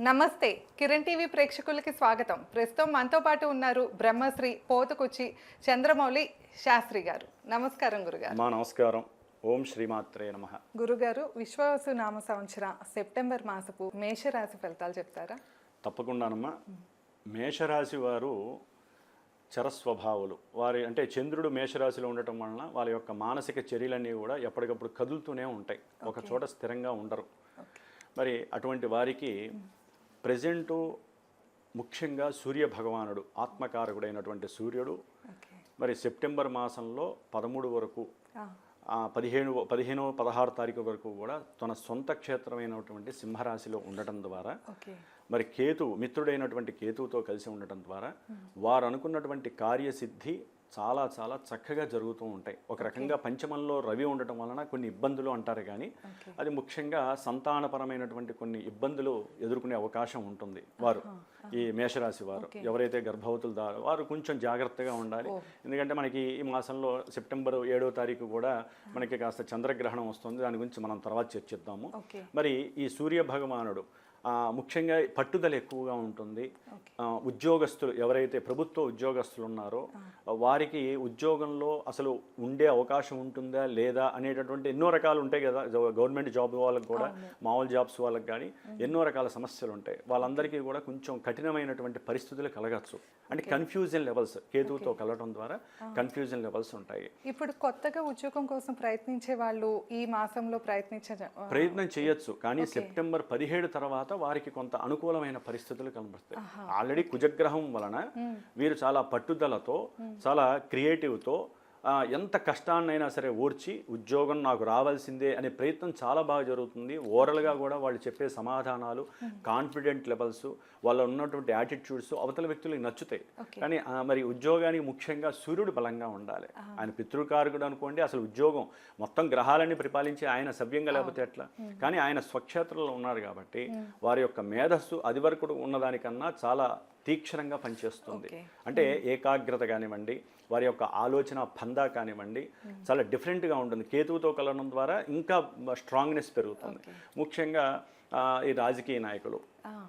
నమస్తే. కిరణ్ టీవీ ప్రేక్షకులకి స్వాగతం. ప్రస్తుతం మనతో పాటు ఉన్నారు బ్రహ్మశ్రీ పోతుకుచ్చి చంద్రమౌళి శాస్త్రి గారు. నమస్కారం గురుగారు. మా నమస్కారం. ఓం శ్రీమాత్రే నమ. గురుగారు విశ్వవసు నామ సంవత్సర సెప్టెంబర్ మాసపు మేషరాశి ఫలితాలు చెప్తారా? తప్పకుండానమ్మా. మేషరాశి వారు చరస్వభావులు. వారి అంటే చంద్రుడు మేషరాశిలో ఉండటం వలన వాళ్ళ యొక్క మానసిక చర్యలన్నీ కూడా ఎప్పటికప్పుడు కదులుతూనే ఉంటాయి. ఒక చోట స్థిరంగా ఉండరు. మరి అటువంటి వారికి ప్రజెంటు ముఖ్యంగా సూర్య భగవానుడు ఆత్మకారకుడైనటువంటి సూర్యుడు. మరి సెప్టెంబర్ మాసంలో పదమూడు వరకు పదిహేను పదిహేను పదహారు తారీఖు వరకు కూడా తన సొంత క్షేత్రమైనటువంటి సింహరాశిలో ఉండటం ద్వారా మరి కేతు మిత్రుడైనటువంటి కేతువుతో కలిసి ఉండటం ద్వారా వారు అనుకున్నటువంటి కార్యసిద్ధి చాలా చాలా చక్కగా జరుగుతూ ఉంటాయి. ఒక రకంగా పంచమంలో రవి ఉండటం వలన కొన్ని ఇబ్బందులు అంటారు కానీ అది ముఖ్యంగా సంతానపరమైనటువంటి కొన్ని ఇబ్బందులు ఎదుర్కొనే అవకాశం ఉంటుంది వారు. ఈ మేషరాశి వారు. ఎవరైతే గర్భవతులు దారో వారు కొంచెం జాగ్రత్తగా ఉండాలి. ఎందుకంటే మనకి ఈ మాసంలో సెప్టెంబర్ ఏడో తారీఖు కూడా మనకి కాస్త చంద్రగ్రహణం వస్తుంది. దాని గురించి మనం తర్వాత చర్చిద్దాము. మరి ఈ సూర్య భగవానుడు ముఖ్యంగా పట్టుదల ఎక్కువగా ఉంటుంది. ఉద్యోగస్తులు ఎవరైతే ప్రభుత్వ ఉద్యోగస్తులు ఉన్నారో వారికి ఉద్యోగంలో అసలు ఉండే అవకాశం ఉంటుందా లేదా అనేటటువంటి ఎన్నో రకాలు ఉంటాయి కదా. గవర్నమెంట్ జాబ్ వాళ్ళకి కూడా మామూలు జాబ్స్ వాళ్ళకి కానీ ఎన్నో రకాల సమస్యలు ఉంటాయి. వాళ్ళందరికీ కూడా కొంచెం కఠినమైనటువంటి పరిస్థితులు కలగచ్చు. అంటే కన్ఫ్యూజన్ లెవెల్స్ కేతువుతో కలవడం ద్వారా కన్ఫ్యూజన్ లెవెల్స్ ఉంటాయి. ఇప్పుడు కొత్తగా ఉద్యోగం కోసం ప్రయత్నించే వాళ్ళు ఈ మాసంలో ప్రయత్నించ ప్రయత్నం చేయొచ్చు. కానీ సెప్టెంబర్ పదిహేడు తర్వాత వారికి కొంత అనుకూలమైన పరిస్థితులు కనబడతాయి. ఆల్రెడీ కుజగ్రహం వలన వీరు చాలా పట్టుదలతో చాలా క్రియేటివ్తో ఎంత కష్టాన్నైనా సరే ఓర్చి ఉద్యోగం నాకు రావాల్సిందే అనే ప్రయత్నం చాలా బాగా జరుగుతుంది. ఓరల్గా కూడా వాళ్ళు చెప్పే సమాధానాలు కాన్ఫిడెంట్ లెవెల్స్ వాళ్ళ ఉన్నటువంటి యాటిట్యూడ్స్ అవతల వ్యక్తులకు నచ్చుతాయి. కానీ మరి ఉద్యోగానికి ముఖ్యంగా సూర్యుడు బలంగా ఉండాలి. ఆయన పితృకారకుడు అనుకోండి అసలు ఉద్యోగం మొత్తం గ్రహాలన్నీ పరిపాలించి ఆయన సవ్యంగా లేకపోతే ఎట్లా? కానీ ఆయన స్వక్షేత్రంలో ఉన్నారు కాబట్టి వారి యొక్క మేధస్సు అది వరకు ఉన్నదానికన్నా చాలా తీక్షణంగా పనిచేస్తుంది. అంటే ఏకాగ్రత కానివ్వండి వారి యొక్క ఆలోచన పందా కానివ్వండి చాలా డిఫరెంట్గా ఉంటుంది. కేతువుతో కలవడం ద్వారా ఇంకా స్ట్రాంగ్నెస్ పెరుగుతుంది. ముఖ్యంగా ఈ రాజకీయ నాయకులు.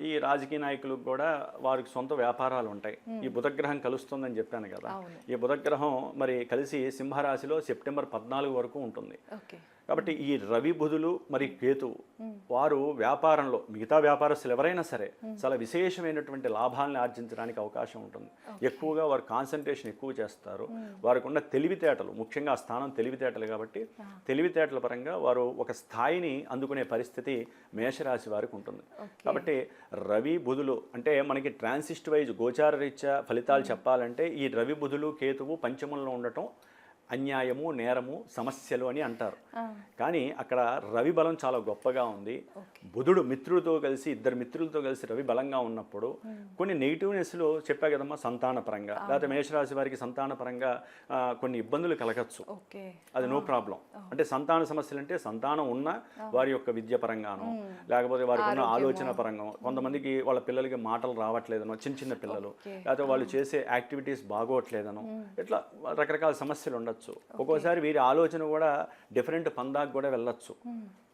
ఈ రాజకీయ నాయకులకు కూడా వారికి సొంత వ్యాపారాలు ఉంటాయి. ఈ బుధగ్రహం కలుస్తుందని చెప్పాను కదా. ఈ బుధగ్రహం మరి కలిసి సింహరాశిలో సెప్టెంబర్ పద్నాలుగు వరకు ఉంటుంది. కాబట్టి ఈ రవి బుధులు మరి కేతువు వారు వ్యాపారంలో మిగతా వ్యాపారస్తులు ఎవరైనా సరే చాలా విశేషమైనటువంటి లాభాలను ఆర్జించడానికి అవకాశం ఉంటుంది. ఎక్కువగా వారు కాన్సన్ట్రేషన్ ఎక్కువ చేస్తారు. వారికి ఉన్న తెలివితేటలు ముఖ్యంగా ఆ స్థానం తెలివితేటలు కాబట్టి తెలివితేటల పరంగా వారు ఒక స్థాయిని అందుకునే పరిస్థితి మేషరాశి వారికి ఉంటుంది. కాబట్టి రవి బుధులు అంటే మనకి ట్రాన్సిస్ట్ వైజ్ గోచార రీత్యా ఫలితాలు చెప్పాలంటే ఈ రవి బుధులు కేతువు పంచమంలో ఉండటం అన్యాయము నేరము సమస్యలు అని అంటారు. కానీ అక్కడ రవి బలం చాలా గొప్పగా ఉంది. బుధుడు మిత్రుడితో కలిసి ఇద్దరు మిత్రులతో కలిసి రవి బలంగా ఉన్నప్పుడు కొన్ని నెగిటివ్నెస్లు చెప్పా కదమ్మా సంతాన పరంగా లేకపోతే మేషరాశి వారికి సంతాన పరంగా కొన్ని ఇబ్బందులు కలగచ్చు. అది నో ప్రాబ్లం. అంటే సంతాన సమస్యలు అంటే సంతానం ఉన్న వారి యొక్క విద్య పరంగానో లేకపోతే వారికి ఉన్న ఆలోచన పరంగా కొంతమందికి వాళ్ళ పిల్లలకి మాటలు రావట్లేదనో చిన్న చిన్న పిల్లలు. లేకపోతే వాళ్ళు చేసే యాక్టివిటీస్ బాగోట్లేదనో ఇట్లా రకరకాల సమస్యలు ఉండొచ్చు ఒక్కోసారి వీరి ఆలోచన కూడా డిఫరెంట్ పందాకు కూడా వెళ్ళొచ్చు.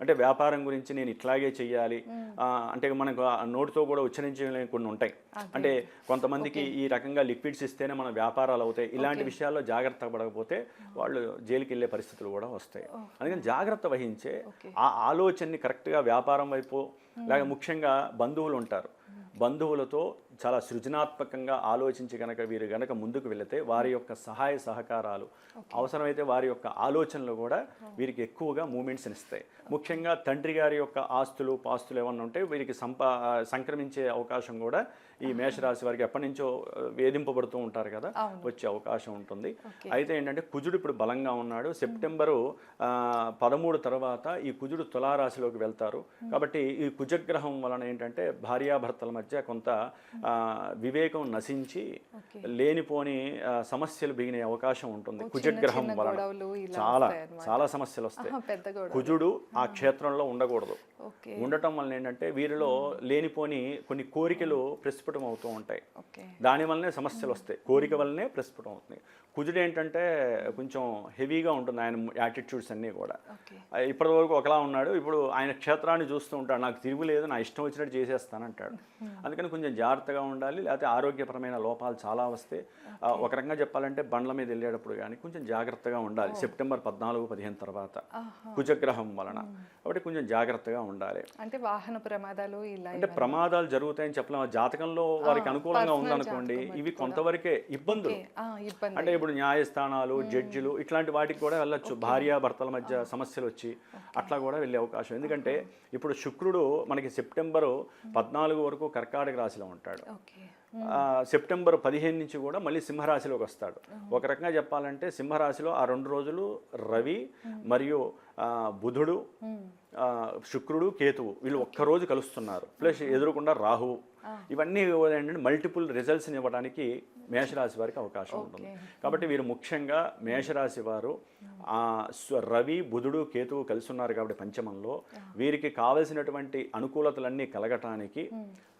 అంటే వ్యాపారం గురించి నేను ఇట్లాగే చెయ్యాలి. అంటే మనకు ఆ నోటితో కూడా ఉచ్చరించలేని కొన్ని ఉంటాయి. అంటే కొంతమందికి ఈ రకంగా లిక్విడ్స్ ఇస్తేనే మన వ్యాపారాలు అవుతాయి. ఇలాంటి విషయాల్లో జాగ్రత్త పడకపోతే వాళ్ళు జైలుకి వెళ్ళే పరిస్థితులు కూడా వస్తాయి. అందుకని జాగ్రత్త వహించే ఆ ఆలోచనని కరెక్ట్గా వ్యాపారం వైపు లేక ముఖ్యంగా బంధువులు ఉంటారు. బంధువులతో చాలా సృజనాత్మకంగా ఆలోచించి కనుక వీరు గనక ముందుకు వెళితే వారి యొక్క సహాయ సహకారాలు అవసరమైతే వారి యొక్క ఆలోచనలు కూడా వీరికి ఎక్కువగా మూమెంట్స్ ఇస్తాయి ముఖ్యంగా తండ్రి గారి యొక్క ఆస్తులు పాస్తులు ఏమన్నా ఉంటే వీరికి సంపా సంక్రమించే అవకాశం కూడా ఈ మేషరాశి వారికి ఎప్పటి నుంచో వేధింపబడుతూ ఉంటారు కదా వచ్చే అవకాశం ఉంటుంది. అయితే ఏంటంటే కుజుడు ఇప్పుడు బలంగా ఉన్నాడు. సెప్టెంబరు పదమూడు తర్వాత ఈ కుజుడు తులారాశిలోకి వెళ్తారు. కాబట్టి ఈ కుజగ్రహం వలన ఏంటంటే భార్యాభర్తల మధ్య కొంత వివేకం నశించి. లేనిపోని సమస్యలు బిగినే అవకాశం ఉంటుంది. కుజగ్రహం వలన. చాలా. చాలా సమస్యలు వస్తాయి. కుజుడు ఆ క్షేత్రంలో ఉండకూడదు. ఉండటం వల్ల ఏంటంటే వీరిలో లేనిపోని కొన్ని కోరికలు ప్రస్ఫుటం అవుతూ ఉంటాయి. దాని వల్లనే సమస్యలు వస్తాయి. కోరిక వల్లనే ప్రస్ఫుటం అవుతుంది. కుజుడు ఏంటంటే కొంచెం హెవీగా ఉంటుంది ఆయన యాటిట్యూడ్స్ అన్నీ కూడా. ఓకే. ఆ, ఇప్పటి వరకు ఒకలా ఉన్నాడు. ఇప్పుడు ఆయన క్షేత్రాన్ని చూస్తూ ఉంటాడు. నాకు తిరుగులేదు నా ఇష్టం వచ్చినట్టు చేసేస్తానంటాడు అందుకని కొంచెం జాగ్రత్తగా ఉండాలి. లేకపోతే ఆరోగ్యపరమైన లోపాలు చాలా వస్తే ఒక రకంగా చెప్పాలంటే బండ్ల మీద వెళ్ళేటప్పుడు కానీ కొంచెం జాగ్రత్తగా ఉండాలి. సెప్టెంబర్ పద్నాలుగు పదిహేను తర్వాత. కుజగ్రహం వలన. కాబట్టి కొంచెం జాగ్రత్తగా ఉండాలి. అంటే వాహన ప్రమాదాలు ఇలా అంటే ప్రమాదాలు జరుగుతాయని చెప్పలేము? జాతకంలో వారికి అనుకూలంగా ఉందనుకోండి ఇవి కొంతవరకే ఇబ్బందులు. అంటే ఇప్పుడు న్యాయస్థానాలు జడ్జిలు ఇట్లాంటి వాటికి కూడా వెళ్ళొచ్చు. భార్యాభర్తల మధ్య సమస్యలు వచ్చి అట్లా కూడా వెళ్ళే అవకాశం. ఎందుకంటే ఇప్పుడు శుక్రుడు మనకి సెప్టెంబరు పద్నాలుగు వరకు కర్కాటక రాశిలో ఉంటాడు. సెప్టెంబర్ పదిహేను నుంచి కూడా మళ్ళీ సింహరాశిలోకి వస్తాడు. ఒక రకంగా చెప్పాలంటే సింహరాశిలో ఆ రెండు రోజులు రవి మరియు బుధుడు శుక్రుడు కేతువు వీళ్ళు ఒక్కరోజు కలుస్తున్నారు. ప్లస్ ఎదురుకుండా రాహువు ఇవన్నీ ఏంటంటే మల్టిపుల్ రిజల్ట్స్ని ఇవ్వడానికి మేషరాశి వారికి అవకాశం ఉంటుంది. కాబట్టి వీరు ముఖ్యంగా మేషరాశి వారు రవి బుధుడు కేతువు కలిసి ఉన్నారు కాబట్టి పంచమంలో. వీరికి కావలసినటువంటి అనుకూలతలన్నీ కలగటానికి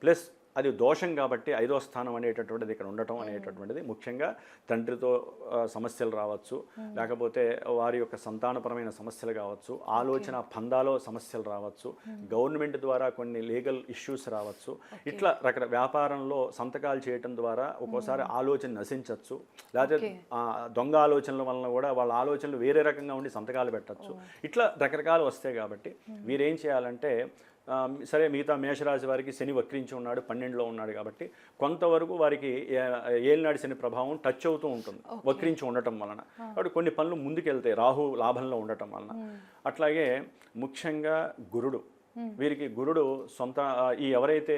ప్లస్ అది దోషం కాబట్టి ఐదో స్థానం అనేటటువంటిది ఇక్కడ ఉండటం అనేటటువంటిది ముఖ్యంగా తండ్రితో సమస్యలు రావచ్చు. లేకపోతే వారి యొక్క సంతానపరమైన సమస్యలు కావచ్చు. ఆలోచన పందాలో సమస్యలు రావచ్చు. గవర్నమెంట్ ద్వారా కొన్ని లీగల్ ఇష్యూస్ రావచ్చు. ఇట్లా రకర వ్యాపారంలో సంతకాలు చేయటం ద్వారా ఒక్కోసారి ఆలోచన నశించవచ్చు లేకపోతే దొంగ ఆలోచనల వలన కూడా వాళ్ళ ఆలోచనలు వేరే రకంగా ఉండి సంతకాలు పెట్టచ్చు. ఇట్లా రకరకాలు వస్తాయి కాబట్టి వీరేం చేయాలంటే సరే మిగతా మేషరాశి వారికి శని వక్రించి ఉన్నాడు పన్నెండులో ఉన్నాడు కాబట్టి కొంతవరకు వారికి ఏలినాడు శని ప్రభావం టచ్ అవుతూ ఉంటుంది వక్రించి ఉండటం వలన. కాబట్టి కొన్ని పనులు ముందుకెళ్తాయి రాహు లాభంలో ఉండటం వలన. అట్లాగే ముఖ్యంగా గురుడు. వీరికి గురుడు సొంత ఈ ఎవరైతే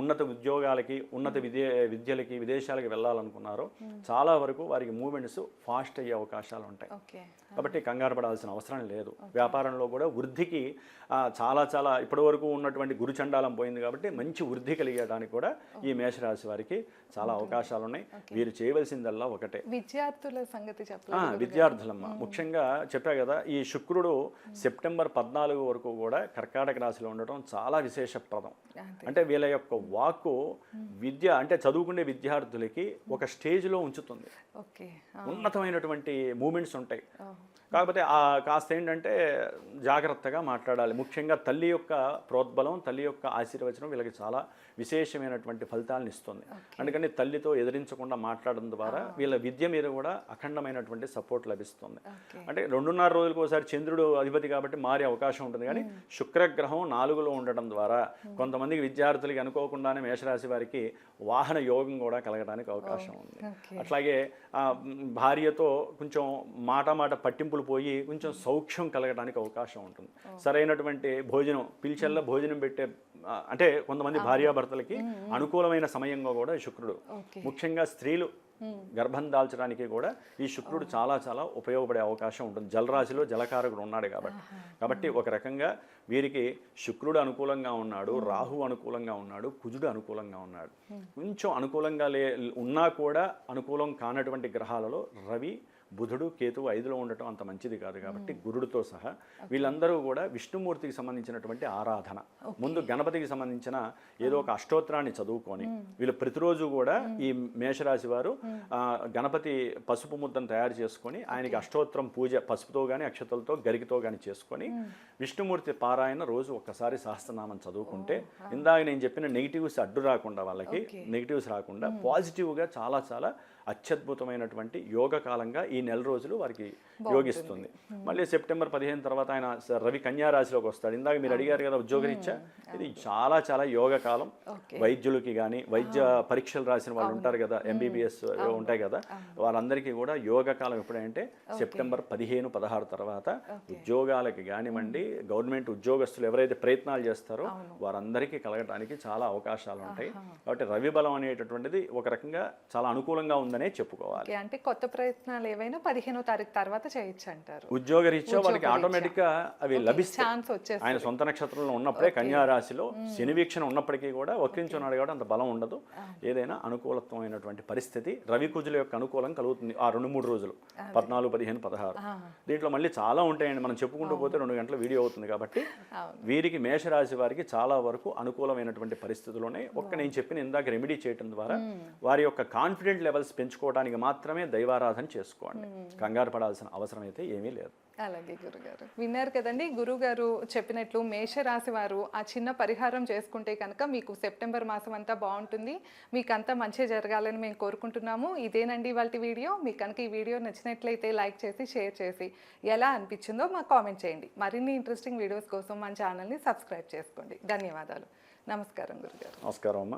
ఉన్నత ఉద్యోగాలకి ఉన్నత విద్య విద్యలకి విదేశాలకి వెళ్ళాలనుకున్నారో చాలా వరకు వారికి మూమెంట్స్ ఫాస్ట్ అయ్యే అవకాశాలు ఉంటాయి. కాబట్టి కంగారు పడాల్సిన అవసరం లేదు. వ్యాపారంలో కూడా వృద్ధికి చాలా చాలా ఇప్పటివరకు ఉన్నటువంటి గురుచండాలం పోయింది కాబట్టి మంచి వృద్ధి కలిగేయడానికి కూడా ఈ మేషరాశి వారికి చాలా అవకాశాలు ఉన్నాయి వీరు చేయవలసిందల్లా ఒకటే. విద్యార్థుల సంగతి విద్యార్థులమ్మ. ముఖ్యంగా చెప్పా కదా ఈ శుక్రుడు సెప్టెంబర్ పద్నాలుగు వరకు కూడా కర్కాటక రాశిలో ఉండటం చాలా విశేషప్రదం. అంటే వీళ్ళ యొక్క వాక్కు విద్య అంటే చదువుకునే విద్యార్థులకి ఒక స్టేజ్లో ఉంచుతుంది. ఉన్నతమైనటువంటి మూమెంట్స్ ఉంటాయి. కాకపోతే ఆ కాస్త ఏంటంటే జాగ్రత్తగా మాట్లాడాలి. ముఖ్యంగా తల్లి యొక్క ప్రోద్బలం తల్లి యొక్క ఆశీర్వచనం వీళ్ళకి చాలా విశేషమైనటువంటి ఫలితాలను ఇస్తుంది. అందుకని తల్లితో ఎదిరించకుండా మాట్లాడడం ద్వారా వీళ్ళ విద్య మీద కూడా అఖండమైనటువంటి సపోర్ట్ లభిస్తుంది. అంటే రెండున్నర రోజులకు ఒకసారి చంద్రుడు అధిపతి కాబట్టి మారే అవకాశం ఉంటుంది. కానీ శుక్రగ్రహం నాలుగులో ఉండడం ద్వారా కొంతమందికి విద్యార్థులకి అనుకోకుండానే మేషరాశి వారికి వాహన యోగం కూడా కలగడానికి అవకాశం ఉంది. అట్లాగే భార్యతో కొంచెం మాట మాట పట్టింపులు పోయి కొంచెం సౌఖ్యం కలగడానికి అవకాశం ఉంటుంది. సరైనటువంటి భోజనం పిలిచెల్ల భోజనం పెట్టే అంటే కొంతమంది భార్యాభర్తలకి అనుకూలమైన సమయంగా కూడా శుక్రుడు ముఖ్యంగా స్త్రీలు గర్భం దాల్చడానికి కూడా ఈ శుక్రుడు చాలా చాలా ఉపయోగపడే అవకాశం ఉంటుంది. జలరాశిలో జలకారకుడు ఉన్నాడు కాబట్టి. కాబట్టి ఒక రకంగా వీరికి శుక్రుడు అనుకూలంగా ఉన్నాడు రాహు అనుకూలంగా ఉన్నాడు కుజుడు అనుకూలంగా ఉన్నాడు. కొంచెం అనుకూలంగా లే ఉన్నా కూడా అనుకూలం కానటువంటి గ్రహాలలో రవి బుధుడు కేతువు ఐదులో ఉండటం అంత మంచిది కాదు కాబట్టి గురుడితో సహా వీళ్ళందరూ కూడా విష్ణుమూర్తికి సంబంధించినటువంటి ఆరాధన. ముందు గణపతికి సంబంధించిన ఏదో ఒక అష్టోత్తరాన్ని చదువుకొని వీళ్ళు ప్రతిరోజు కూడా ఈ మేషరాశి వారు గణపతి పసుపు ముద్దను తయారు చేసుకొని ఆయనకి అష్టోత్తరం పూజ పసుపుతో కానీ అక్షతలతో గరికతో కానీ చేసుకొని విష్ణుమూర్తి పారాయణ రోజు ఒక్కసారి సహస్రనామం చదువుకుంటే ఇందాక నేను చెప్పిన నెగిటివ్స్ అడ్డు రాకుండా వాళ్ళకి నెగిటివ్స్ రాకుండా పాజిటివ్గా చాలా చాలా అత్యద్భుతమైనటువంటి యోగ కాలంగా ఈ నెల రోజులు వారికి యోగిస్తుంది. మళ్ళీ సెప్టెంబర్ పదిహేను తర్వాత ఆయన రవి కన్యా రాశిలోకి వస్తాడు. ఇందాక మీరు అడిగారు కదా ఉద్యోగరీత్యా? ఇది చాలా చాలా యోగ కాలం. వైద్యులకి కానీ వైద్య పరీక్షలు రాసిన వాళ్ళు ఉంటారు కదా ఎంబీబీఎస్ ఉంటాయి కదా వాళ్ళందరికీ కూడా యోగ కాలం ఎప్పుడంటే సెప్టెంబర్ పదిహేను పదహారు తర్వాత ఉద్యోగాలకి కానివ్వండి గవర్నమెంట్ ఉద్యోగస్తులు ఎవరైతే ప్రయత్నాలు చేస్తారో వారందరికీ కలగడానికి చాలా అవకాశాలు ఉంటాయి. కాబట్టి రవి బలం అనేటటువంటిది ఒక రకంగా చాలా అనుకూలంగా ఉంది. ఉందనే చెప్పుకోవాలి. అంటే కొత్త ప్రయత్నాలు ఏవైనా పదిహేనో తారీఖు తర్వాత చేయొచ్చు అంటారు ఉద్యోగ రీత్యా వాళ్ళకి ఆటోమేటిక్గా అవి లభిస్తాయి ఆయన సొంత నక్షత్రంలో ఉన్నప్పుడే కన్యా రాశిలో శని వీక్షణ ఉన్నప్పటికీ కూడా వక్రించున్నాడు కాబట్టి అంత బలం ఉండదు. ఏదైనా అనుకూలత్వమైనటువంటి పరిస్థితి రవి కుజుల యొక్క అనుకూలం కలుగుతుంది ఆ రెండు మూడు రోజులు. పద్నాలుగు పదిహేను పదహారు. దీంట్లో మళ్ళీ చాలా ఉంటాయండి. మనం చెప్పుకుంటూ పోతే రెండు గంటల వీడియో అవుతుంది కాబట్టి. వీరికి మేషరాశి వారికి చాలా వరకు అనుకూలమైనటువంటి పరిస్థితులు ఉన్నాయి ఒక్క నేను చెప్పిన ఇందాక రెమెడీ చేయడం ద్వారా వారి యొక్క కాన్ఫిడెంట్ లెవెల్స్ పెంచుకోవడానికి మాత్రమే దైవారాధన చేసుకోండి. కంగారు పడాల్సిన అవసరం అయితే ఏమీ లేదు. అలాగే గురుగారు. విన్నారు కదండి గురుగారు చెప్పినట్లు మేషరాశి వారు ఆ చిన్న పరిహారం చేసుకుంటే కనుక మీకు సెప్టెంబర్ మాసం అంతా బాగుంటుంది. మీకు అంతా మంచి జరగాలని మేము కోరుకుంటున్నాము. ఇదేనండి వాళ్ళ వీడియో. మీకు కనుక ఈ వీడియో నచ్చినట్లయితే లైక్ చేసి షేర్ చేసి ఎలా అనిపించిందో మాకు కామెంట్ చేయండి. మరిన్ని ఇంట్రెస్టింగ్ వీడియోస్ కోసం మన ఛానల్ని సబ్స్క్రైబ్ చేసుకోండి. ధన్యవాదాలు. నమస్కారం గురుగారు. నమస్కారం అమ్మా.